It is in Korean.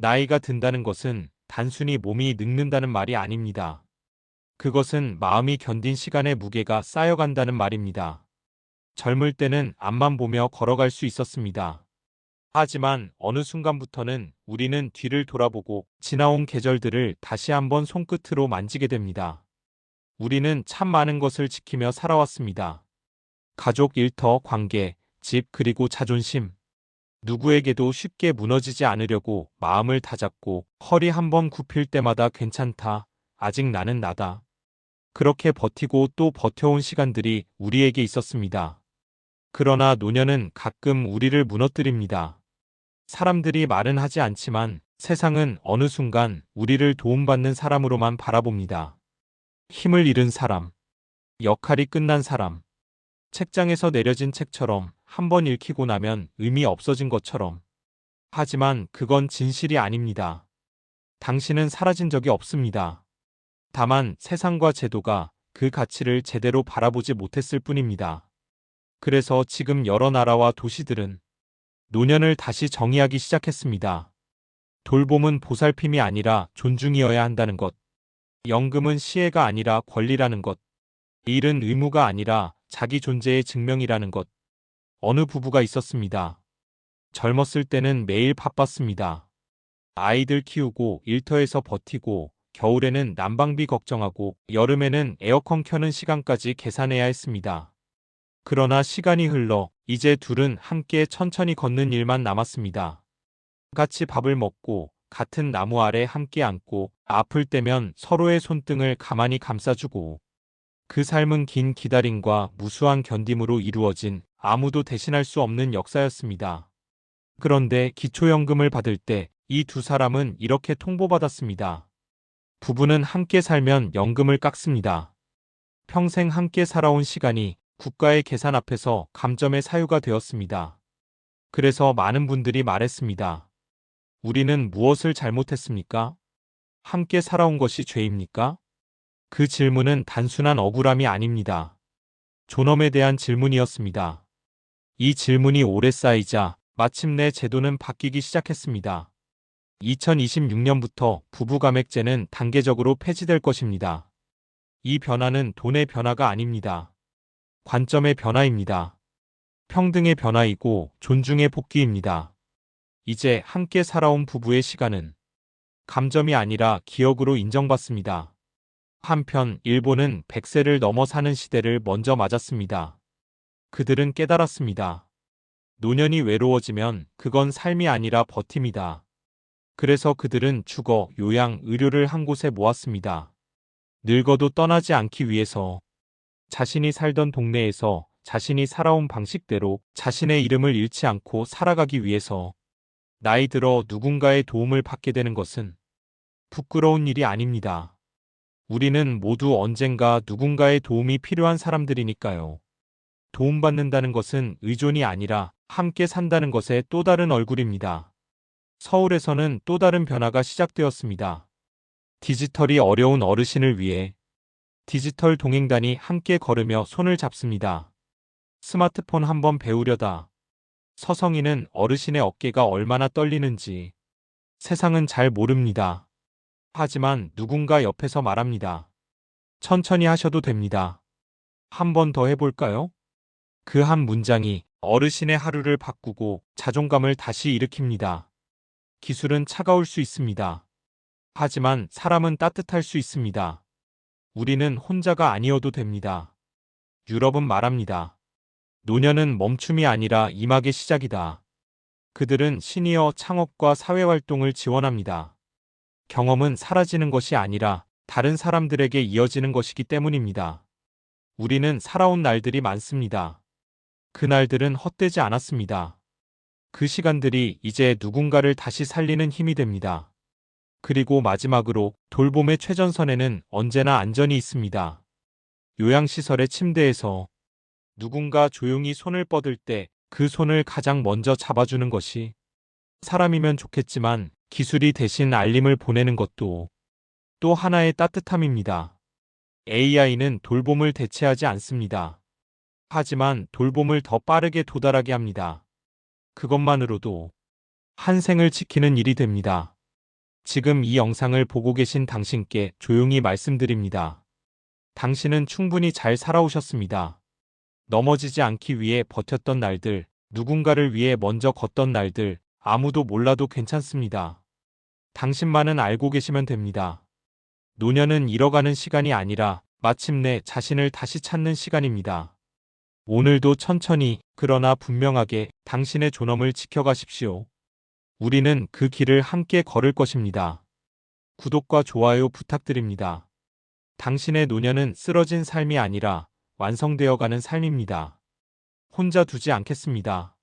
나이가 든다는 것은 단순히 몸이 늙는다는 말이 아닙니다. 그것은 마음이 견딘 시간의 무게가 쌓여간다는 말입니다. 젊을 때는 앞만 보며 걸어갈 수 있었습니다. 하지만 어느 순간부터는 우리는 뒤를 돌아보고 지나온 계절들을 다시 한번 손끝으로 만지게 됩니다. 우리는 참 많은 것을 지키며 살아왔습니다. 가족 일터, 관계, 집, 그리고 자존심. 누구에게도 쉽게 무너지지 않으려고 마음을 다잡고 허리 한 번 굽힐 때마다 괜찮다. 아직 나는 나다. 그렇게 버티고 또 버텨온 시간들이 우리에게 있었습니다. 그러나 노년은 가끔 우리를 무너뜨립니다. 사람들이 말은 하지 않지만 세상은 어느 순간 우리를 도움받는 사람으로만 바라봅니다. 힘을 잃은 사람, 역할이 끝난 사람, 책장에서 내려진 책처럼 한 번 읽히고 나면 의미 없어진 것처럼. 하지만 그건 진실이 아닙니다. 당신은 사라진 적이 없습니다. 다만 세상과 제도가 그 가치를 제대로 바라보지 못했을 뿐입니다. 그래서 지금 여러 나라와 도시들은 노년을 다시 정의하기 시작했습니다. 돌봄은 보살핌이 아니라 존중이어야 한다는 것. 연금은 시혜가 아니라 권리라는 것. 일은 의무가 아니라 자기 존재의 증명이라는 것. 어느 부부가 있었습니다. 젊었을 때는 매일 바빴습니다. 아이들 키우고 일터에서 버티고 겨울에는 난방비 걱정하고 여름에는 에어컨 켜는 시간까지 계산해야 했습니다. 그러나 시간이 흘러 이제 둘은 함께 천천히 걷는 일만 남았습니다. 같이 밥을 먹고 같은 나무 아래 함께 앉고 아플 때면 서로의 손등을 가만히 감싸주고 그 삶은 긴 기다림과 무수한 견딤으로 이루어진 아무도 대신할 수 없는 역사였습니다. 그런데 기초연금을 받을 때 이 두 사람은 이렇게 통보받았습니다. 부부는 함께 살면 연금을 깎습니다. 평생 함께 살아온 시간이 국가의 계산 앞에서 감점의 사유가 되었습니다. 그래서 많은 분들이 말했습니다. 우리는 무엇을 잘못했습니까? 함께 살아온 것이 죄입니까? 그 질문은 단순한 억울함이 아닙니다. 존엄에 대한 질문이었습니다. 이 질문이 오래 쌓이자 마침내 제도는 바뀌기 시작했습니다. 2026년부터 부부감액제는 단계적으로 폐지될 것입니다. 이 변화는 돈의 변화가 아닙니다. 관점의 변화입니다. 평등의 변화이고 존중의 복귀입니다. 이제 함께 살아온 부부의 시간은 감점이 아니라 기억으로 인정받습니다. 한편 일본은 100세를 넘어 사는 시대를 먼저 맞았습니다. 그들은 깨달았습니다. 노년이 외로워지면 그건 삶이 아니라 버팀이다. 그래서 그들은 주거, 요양, 의료를 한 곳에 모았습니다. 늙어도 떠나지 않기 위해서 자신이 살던 동네에서 자신이 살아온 방식대로 자신의 이름을 잃지 않고 살아가기 위해서 나이 들어 누군가의 도움을 받게 되는 것은 부끄러운 일이 아닙니다. 우리는 모두 언젠가 누군가의 도움이 필요한 사람들이니까요. 도움받는다는 것은 의존이 아니라 함께 산다는 것의 또 다른 얼굴입니다. 서울에서는 또 다른 변화가 시작되었습니다. 디지털이 어려운 어르신을 위해 디지털 동행단이 함께 걸으며 손을 잡습니다. 스마트폰 한번 배우려다. 서성이는 어르신의 어깨가 얼마나 떨리는지 세상은 잘 모릅니다. 하지만 누군가 옆에서 말합니다. 천천히 하셔도 됩니다. 한 번 더 해볼까요? 그 한 문장이 어르신의 하루를 바꾸고 자존감을 다시 일으킵니다. 기술은 차가울 수 있습니다. 하지만 사람은 따뜻할 수 있습니다. 우리는 혼자가 아니어도 됩니다. 유럽은 말합니다. 노년은 멈춤이 아니라 임하의 시작이다. 그들은 시니어 창업과 사회활동을 지원합니다. 경험은 사라지는 것이 아니라 다른 사람들에게 이어지는 것이기 때문입니다. 우리는 살아온 날들이 많습니다. 그 날들은 헛되지 않았습니다. 그 시간들이 이제 누군가를 다시 살리는 힘이 됩니다. 그리고 마지막으로 돌봄의 최전선에는 언제나 안전이 있습니다. 요양시설의 침대에서 누군가 조용히 손을 뻗을 때 그 손을 가장 먼저 잡아주는 것이 사람이면 좋겠지만 기술이 대신 알림을 보내는 것도 또 하나의 따뜻함입니다. AI는 돌봄을 대체하지 않습니다. 하지만 돌봄을 더 빠르게 도달하게 합니다. 그것만으로도 한 생을 지키는 일이 됩니다. 지금 이 영상을 보고 계신 당신께 조용히 말씀드립니다. 당신은 충분히 잘 살아오셨습니다. 넘어지지 않기 위해 버텼던 날들, 누군가를 위해 먼저 걷던 날들, 아무도 몰라도 괜찮습니다. 당신만은 알고 계시면 됩니다. 노년은 잃어가는 시간이 아니라 마침내 자신을 다시 찾는 시간입니다. 오늘도 천천히, 그러나 분명하게 당신의 존엄을 지켜가십시오. 우리는 그 길을 함께 걸을 것입니다. 구독과 좋아요 부탁드립니다. 당신의 노년은 쓰러진 삶이 아니라 완성되어 가는 삶입니다. 혼자 두지 않겠습니다.